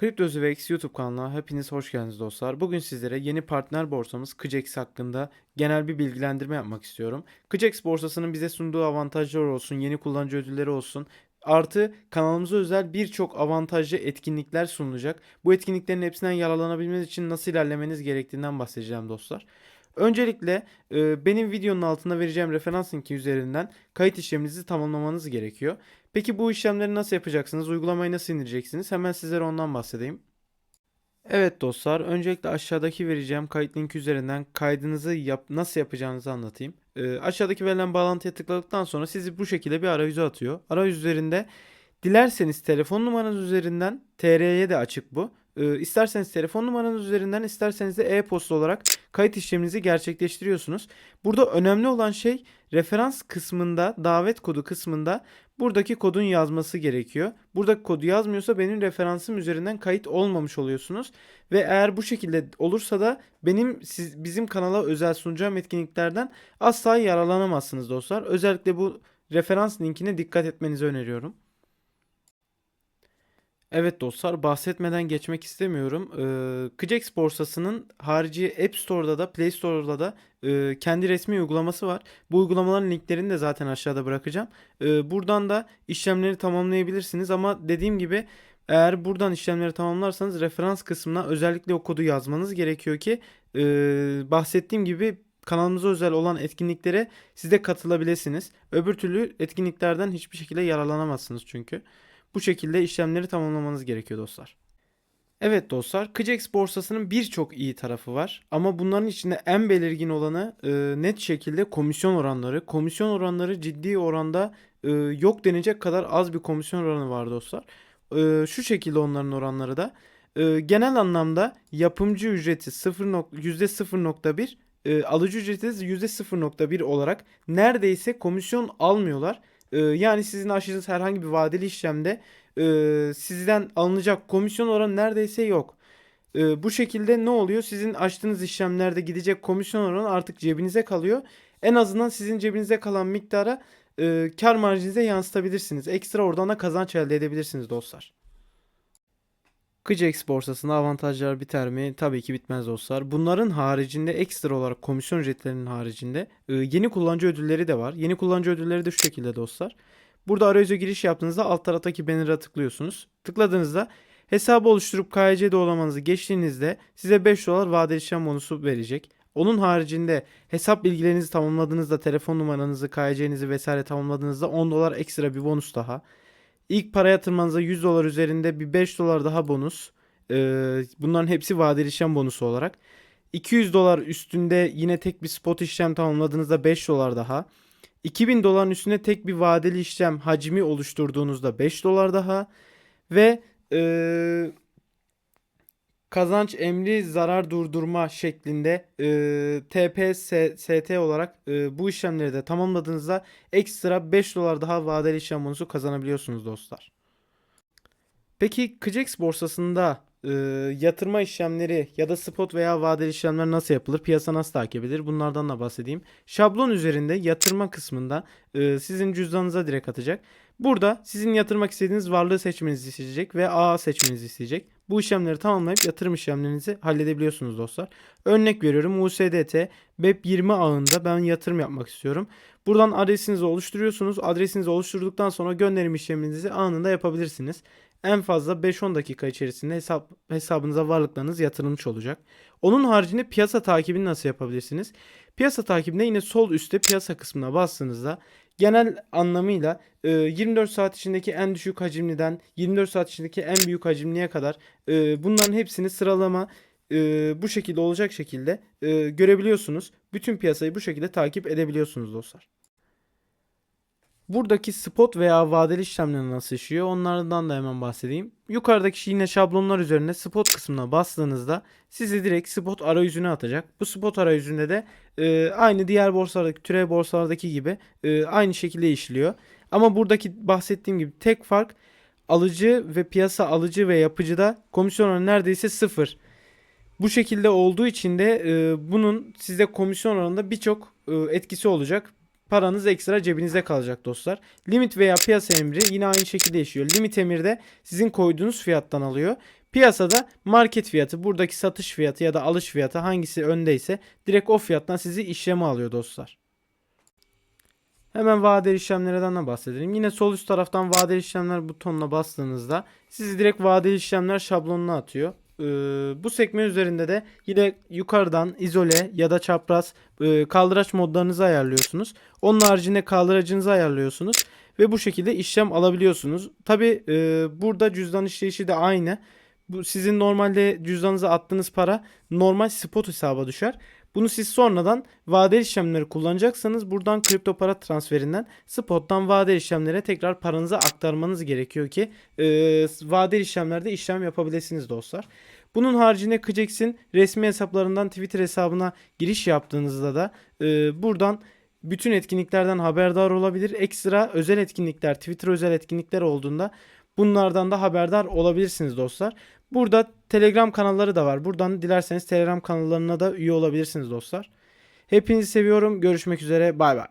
CryptoZvex YouTube kanalına hepiniz hoş geldiniz dostlar. Bugün sizlere yeni partner borsamız Kıcex hakkında genel bir bilgilendirme yapmak istiyorum. Kıcex borsasının bize sunduğu avantajlar olsun, yeni kullanıcı ödülleri olsun, artı kanalımıza özel birçok avantajlı etkinlikler sunulacak. Bu etkinliklerin hepsinden yararlanabilmeniz için nasıl ilerlemeniz gerektiğinden bahsedeceğim dostlar. Öncelikle e, benim videonun altında vereceğim referans linki üzerinden kayıt işleminizi tamamlamanız gerekiyor. Peki bu işlemleri nasıl yapacaksınız? Uygulamayı nasıl indireceksiniz? Hemen sizlere ondan bahsedeyim. Evet dostlar, öncelikle aşağıdaki vereceğim kayıt linki üzerinden kaydınızı yap nasıl yapacağınızı anlatayım. Ee, aşağıdaki verilen bağlantıya tıkladıktan sonra sizi bu şekilde bir arayüze atıyor. Arayüz üzerinde dilerseniz telefon numaranız üzerinden TR'ye de açık bu. Ee, isterseniz telefon numaranız üzerinden isterseniz de e-posta olarak kayıt işleminizi gerçekleştiriyorsunuz. Burada önemli olan şey referans kısmında davet kodu kısmında buradaki kodun yazması gerekiyor. Buradaki kodu yazmıyorsa benim referansım üzerinden kayıt olmamış oluyorsunuz. Ve eğer bu şekilde olursa da benim siz, bizim kanala özel sunacağım etkinliklerden asla yararlanamazsınız dostlar. Özellikle bu referans linkine dikkat etmenizi öneriyorum. Evet dostlar bahsetmeden geçmek istemiyorum. Ee, Kıcex borsasının harici App Store'da da Play Store'da da e, kendi resmi uygulaması var. Bu uygulamaların linklerini de zaten aşağıda bırakacağım. Ee, buradan da işlemleri tamamlayabilirsiniz ama dediğim gibi eğer buradan işlemleri tamamlarsanız referans kısmına özellikle o kodu yazmanız gerekiyor ki e, bahsettiğim gibi kanalımıza özel olan etkinliklere siz de katılabilirsiniz. Öbür türlü etkinliklerden hiçbir şekilde yararlanamazsınız çünkü. Bu şekilde işlemleri tamamlamanız gerekiyor dostlar. Evet dostlar, Kıcex borsasının birçok iyi tarafı var ama bunların içinde en belirgin olanı e, net şekilde komisyon oranları. Komisyon oranları ciddi oranda e, yok denecek kadar az bir komisyon oranı var dostlar. E, şu şekilde onların oranları da e, genel anlamda yapımcı ücreti 0. %0.1 e, alıcı ücreti de %0.1 olarak neredeyse komisyon almıyorlar. Ee, yani sizin açtığınız herhangi bir vadeli işlemde e, sizden alınacak komisyon oranı neredeyse yok. E, bu şekilde ne oluyor? Sizin açtığınız işlemlerde gidecek komisyon oranı artık cebinize kalıyor. En azından sizin cebinize kalan miktara kar marjinize yansıtabilirsiniz. Ekstra oradan da kazanç elde edebilirsiniz dostlar. Kıcex borsasında avantajlar biter mi? Tabii ki bitmez dostlar. Bunların haricinde ekstra olarak komisyon ücretlerinin haricinde e, yeni kullanıcı ödülleri de var. Yeni kullanıcı ödülleri de şu şekilde dostlar. Burada arayüze giriş yaptığınızda alt taraftaki banner'a tıklıyorsunuz. Tıkladığınızda hesabı oluşturup KYC doğrulamanızı geçtiğinizde size 5 dolar vadeli işlem bonusu verecek. Onun haricinde hesap bilgilerinizi tamamladığınızda telefon numaranızı, KYC'nizi vesaire tamamladığınızda 10 dolar ekstra bir bonus daha. İlk para yatırmanıza 100 dolar üzerinde bir 5 dolar daha bonus. Ee, bunların hepsi vadeli işlem bonusu olarak. 200 dolar üstünde yine tek bir spot işlem tamamladığınızda 5 dolar daha. 2000 doların üstünde tek bir vadeli işlem hacmi oluşturduğunuzda 5 dolar daha. Ve ee, kazanç emri zarar durdurma şeklinde e, TP ST olarak e, bu işlemleri de tamamladığınızda ekstra 5 dolar daha vadeli işlem bonusu kazanabiliyorsunuz dostlar. Peki Kıcex borsasında e, yatırma işlemleri ya da spot veya vadeli işlemler nasıl yapılır? Piyasa nasıl takip edilir? Bunlardan da bahsedeyim. Şablon üzerinde yatırma kısmında e, sizin cüzdanınıza direkt atacak. Burada sizin yatırmak istediğiniz varlığı seçmenizi isteyecek ve AA seçmenizi isteyecek. Bu işlemleri tamamlayıp yatırım işlemlerinizi halledebiliyorsunuz dostlar. Örnek veriyorum USDT BEP20 ağında ben yatırım yapmak istiyorum. Buradan adresinizi oluşturuyorsunuz. Adresinizi oluşturduktan sonra gönderim işleminizi anında yapabilirsiniz. En fazla 5-10 dakika içerisinde hesap, hesabınıza varlıklarınız yatırılmış olacak. Onun haricinde piyasa takibini nasıl yapabilirsiniz? Piyasa takibinde yine sol üstte piyasa kısmına bastığınızda genel anlamıyla 24 saat içindeki en düşük hacimliden 24 saat içindeki en büyük hacimliye kadar bunların hepsini sıralama bu şekilde olacak şekilde görebiliyorsunuz. Bütün piyasayı bu şekilde takip edebiliyorsunuz dostlar. Buradaki spot veya vadeli işlemler nasıl işliyor onlardan da hemen bahsedeyim. Yukarıdaki yine şablonlar üzerine spot kısmına bastığınızda sizi direkt spot arayüzüne atacak. Bu spot arayüzünde de e, aynı diğer borsalardaki türev borsalardaki gibi e, aynı şekilde işliyor. Ama buradaki bahsettiğim gibi tek fark alıcı ve piyasa alıcı ve yapıcıda komisyon oranı neredeyse sıfır. Bu şekilde olduğu için de e, bunun size komisyon oranında birçok e, etkisi olacak paranız ekstra cebinizde kalacak dostlar. Limit veya piyasa emri yine aynı şekilde işliyor. Limit emir de sizin koyduğunuz fiyattan alıyor. Piyasada market fiyatı, buradaki satış fiyatı ya da alış fiyatı hangisi öndeyse direkt o fiyattan sizi işleme alıyor dostlar. Hemen vadeli işlemlerden de bahsedelim. Yine sol üst taraftan vadeli işlemler butonuna bastığınızda sizi direkt vadeli işlemler şablonuna atıyor. Ee, bu sekme üzerinde de yine yukarıdan izole ya da çapraz e, kaldıraç modlarınızı ayarlıyorsunuz. Onun haricinde kaldıracınızı ayarlıyorsunuz ve bu şekilde işlem alabiliyorsunuz. Tabi burada cüzdan işleyişi de aynı. Bu sizin normalde cüzdanınıza attığınız para normal spot hesaba düşer. Bunu siz sonradan vadeli işlemleri kullanacaksanız buradan kripto para transferinden spottan vadeli işlemlere tekrar paranızı aktarmanız gerekiyor ki e, vadeli işlemlerde işlem yapabilirsiniz dostlar. Bunun haricinde Kıcex'in resmi hesaplarından Twitter hesabına giriş yaptığınızda da e, buradan bütün etkinliklerden haberdar olabilir. Ekstra özel etkinlikler, Twitter özel etkinlikler olduğunda bunlardan da haberdar olabilirsiniz dostlar. Burada Telegram kanalları da var. Buradan dilerseniz Telegram kanallarına da üye olabilirsiniz dostlar. Hepinizi seviyorum. Görüşmek üzere. Bay bay.